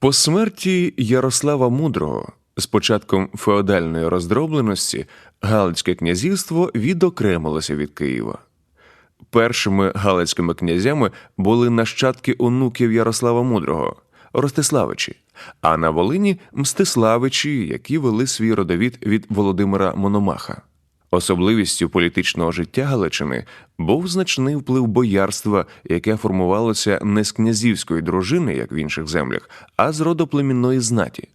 По смерті Ярослава Мудрого з початком феодальної роздробленості Галицьке князівство відокремилося від Києва. Першими галицькими князями були нащадки онуків Ярослава Мудрого Ростиславичі, а на Волині Мстиславичі, які вели свій родовід від Володимира Мономаха. Особливістю політичного життя Галичини був значний вплив боярства, яке формувалося не з князівської дружини, як в інших землях, а з родоплемінної знаті.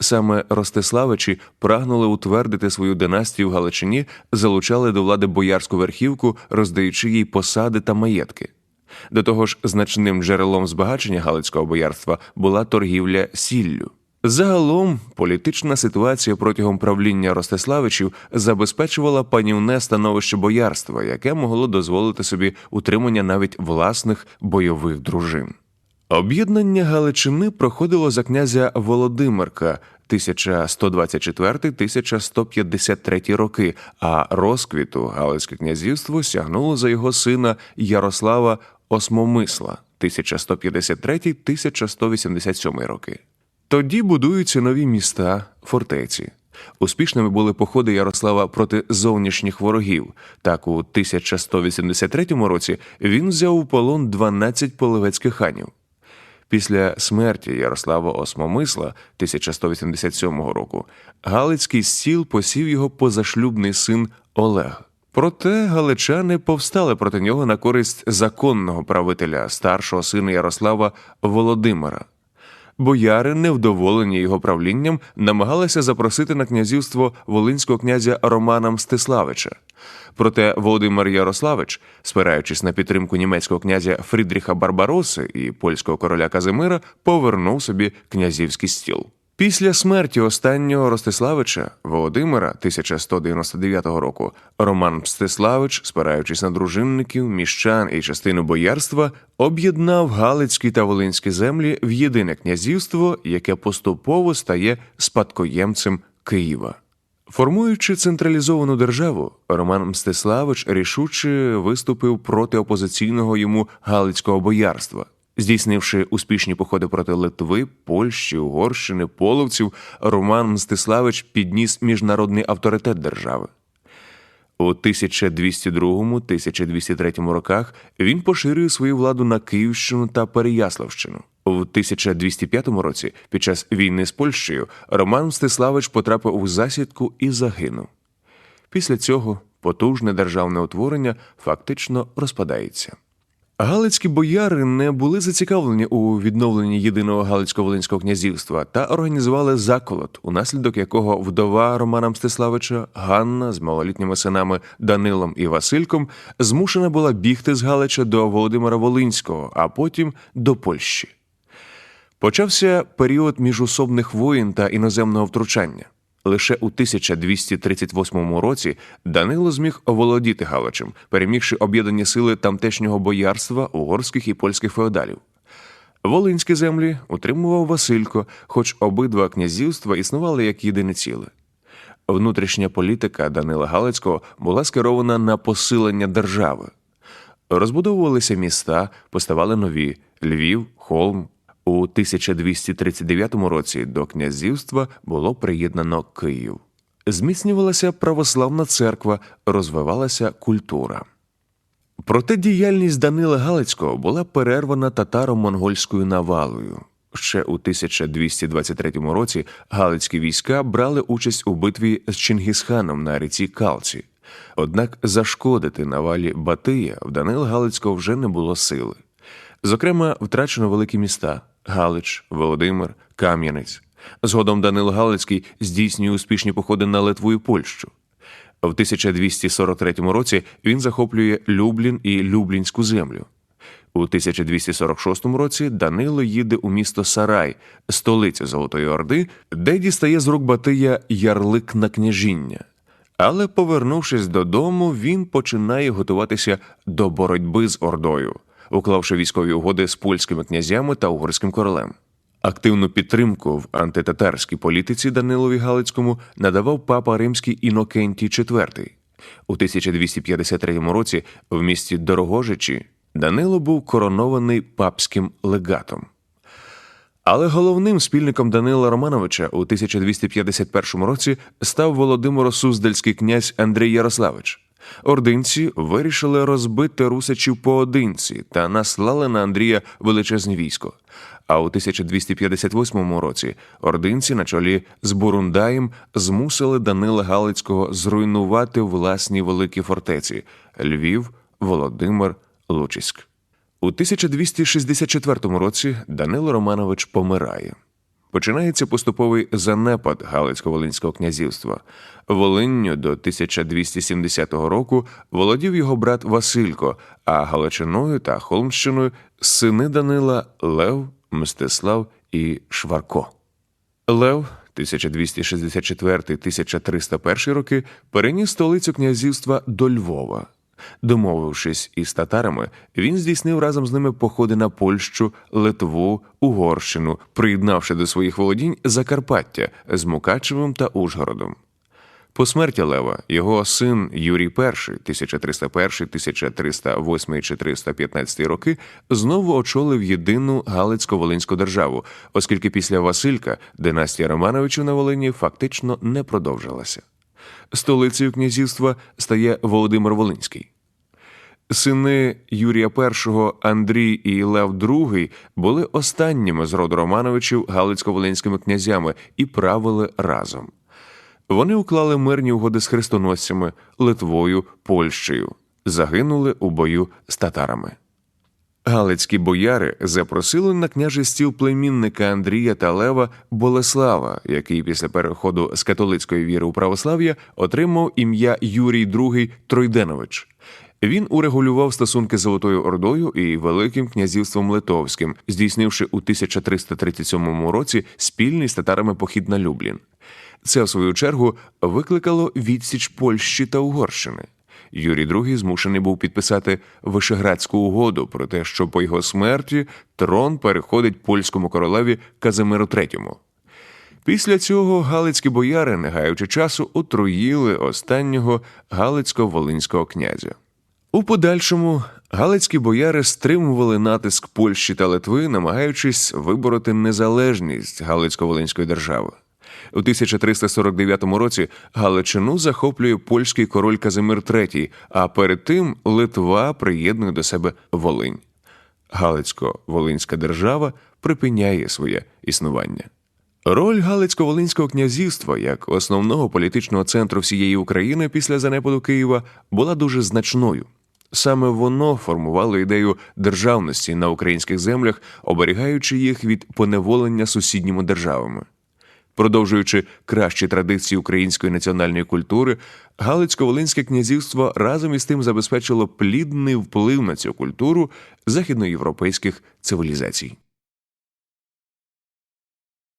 Саме Ростиславичі прагнули утвердити свою династію в Галичині, залучали до влади боярську верхівку, роздаючи їй посади та маєтки. До того ж, значним джерелом збагачення Галицького боярства була торгівля сіллю. Загалом політична ситуація протягом правління Ростиславичів забезпечувала панівне становище боярства, яке могло дозволити собі утримання навіть власних бойових дружин. Об'єднання Галичини проходило за князя Володимирка 1124-1153 роки, а розквіту Галицьке князівство сягнуло за його сина Ярослава Осмомисла 1153-1187 роки. Тоді будуються нові міста, фортеці. Успішними були походи Ярослава проти зовнішніх ворогів. Так, у 1183 році він взяв у полон 12 половецьких ханів. Після смерті Ярослава Осмомисла 1187 року Галицький стіл посів його позашлюбний син Олег. Проте галичани повстали проти нього на користь законного правителя старшого сина Ярослава Володимира. Бояри, невдоволені його правлінням, намагалися запросити на князівство волинського князя Романа Мстиславича. Проте Володимир Ярославич, спираючись на підтримку німецького князя Фрідріха Барбароси і польського короля Казимира, повернув собі князівський стіл. Після смерті останнього Ростиславича Володимира 1199 року Роман Мстиславич, спираючись на дружинників, міщан і частину боярства, об'єднав Галицькі та Волинські землі в єдине князівство, яке поступово стає спадкоємцем Києва. Формуючи централізовану державу, Роман Мстиславич рішуче виступив проти опозиційного йому Галицького боярства. Здійснивши успішні походи проти Литви, Польщі, Угорщини, половців, Роман Мстиславич підніс міжнародний авторитет держави. У 1202-1203 роках він поширює свою владу на Київщину та Переяславщину. У 1205 році, під час війни з Польщею, Роман Мстиславич потрапив у засідку і загинув. Після цього потужне державне утворення фактично розпадається. Галицькі бояри не були зацікавлені у відновленні єдиного Галицько-Волинського князівства та організували заколот, унаслідок якого вдова Романа Мстиславича Ганна з малолітніми синами Данилом і Васильком змушена була бігти з Галича до Володимира Волинського, а потім до Польщі. Почався період міжусобних воїн та іноземного втручання. Лише у 1238 році Данило зміг оволодіти Галичем, перемігши об'єднані сили тамтешнього боярства, угорських і польських феодалів. Волинські землі утримував Василько, хоч обидва князівства існували як єдине ціле. Внутрішня політика Данила Галицького була скерована на посилення держави. Розбудовувалися міста, поставали нові Львів, Холм, у 1239 році до князівства було приєднано Київ. Зміцнювалася православна церква, розвивалася культура. Проте діяльність Данила Галицького була перервана татаро-монгольською навалою. Ще у 1223 році галицькі війська брали участь у битві з Чингісханом на ріці Калці. Однак зашкодити навалі Батия в Данила Галицького вже не було сили. Зокрема, втрачено великі міста Галич, Володимир, Кам'янець. Згодом Данило Галицький здійснює успішні походи на Литву і Польщу. В 1243 році він захоплює Люблін і Люблінську землю. У 1246 році Данило їде у місто Сарай, столиця Золотої Орди, де дістає з рук Батия ярлик на княжіння. Але, повернувшись додому, він починає готуватися до боротьби з Ордою уклавши військові угоди з польськими князями та угорським королем. Активну підтримку в антитатарській політиці Данилові Галицькому надавав папа римський Інокентій IV. У 1253 році в місті Дорогожичі Данило був коронований папським легатом. Але головним спільником Данила Романовича у 1251 році став Володимиро Суздальський князь Андрій Ярославич. Ординці вирішили розбити русичів поодинці та наслали на Андрія величезне військо. А у 1258 році ординці на чолі з Бурундаєм змусили Данила Галицького зруйнувати власні великі фортеці Львів, Володимир, Лучиськ. У 1264 році Данило Романович помирає. Починається поступовий занепад Галицько-Волинського князівства. Волинню до 1270 року володів його брат Василько, а Галичиною та Холмщиною сини Данила Лев, Мстислав і Шварко. Лев 1264-1301 роки переніс столицю князівства до Львова. Домовившись із татарами, він здійснив разом з ними походи на Польщу, Литву, Угорщину, приєднавши до своїх володінь Закарпаття з Мукачевим та Ужгородом. По смерті Лева його син Юрій І, 1301, 1308 чи 315 роки, знову очолив єдину Галицько-Волинську державу, оскільки після Василька династія Романовичів на Волині фактично не продовжилася. Столицею князівства стає Володимир Волинський. Сини Юрія І, Андрій і Лев II були останніми з роду Романовичів Галицько-Волинськими князями і правили разом. Вони уклали мирні угоди з хрестоносцями, Литвою, Польщею, загинули у бою з Галицькі бояри запросили на княжий стіл племінника Андрія та Лева Болеслава, який після переходу з католицької віри у православ'я отримав ім'я Юрій II Тройденович. Він урегулював стосунки з Золотою Ордою і Великим князівством Литовським, здійснивши у 1337 році спільний з татарами похід на Люблін. Це, в свою чергу, викликало відсіч Польщі та Угорщини. Юрій II змушений був підписати Вишеградську угоду про те, що по його смерті трон переходить польському королеві Казимиру III. Після цього галицькі бояри, не гаючи часу, отруїли останнього галицько-волинського князя. У подальшому галицькі бояри стримували натиск Польщі та Литви, намагаючись вибороти незалежність Галицько-Волинської держави. У 1349 році Галичину захоплює польський король Казимир III, а перед тим Литва приєднує до себе Волинь. Галицько-Волинська держава припиняє своє існування. Роль Галицько-Волинського князівства як основного політичного центру всієї України після занепаду Києва була дуже значною. Саме воно формувало ідею державності на українських землях, оберігаючи їх від поневолення сусідніми державами. Продовжуючи кращі традиції української національної культури, Галицько-Волинське князівство разом із тим забезпечило плідний вплив на цю культуру західноєвропейських цивілізацій.